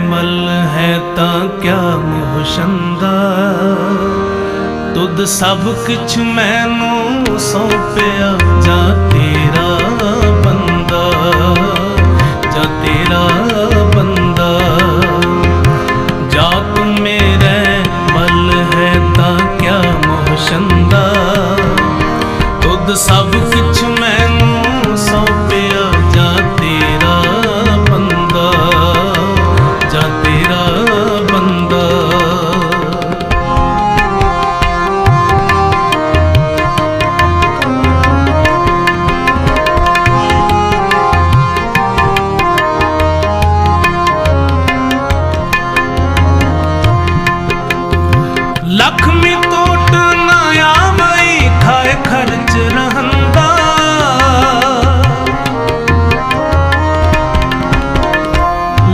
ਮਲ ਹੈ ਤਾਂ ਕਿਆ ਮੁਹਸ਼ੰਦਾ ਤੁਧ ਸਭ ਕੁਛ ਮੈਨੂੰ ਸੌਂਪਿਆ ਜਾ ਤੇਰਾ ਬੰਦਾ, ਜਾ ਤੇਰਾ ਬੰਦਾ। ਜਾ ਤੂੰ ਮੇਰੇ ਮਲ ਹੈ ਤਾਂ ਕਿਆ ਮੁਹਸ਼ੰਦਾ ਤੁਧ ਸਭ ਕੁਛ ਮੈਨੂੰ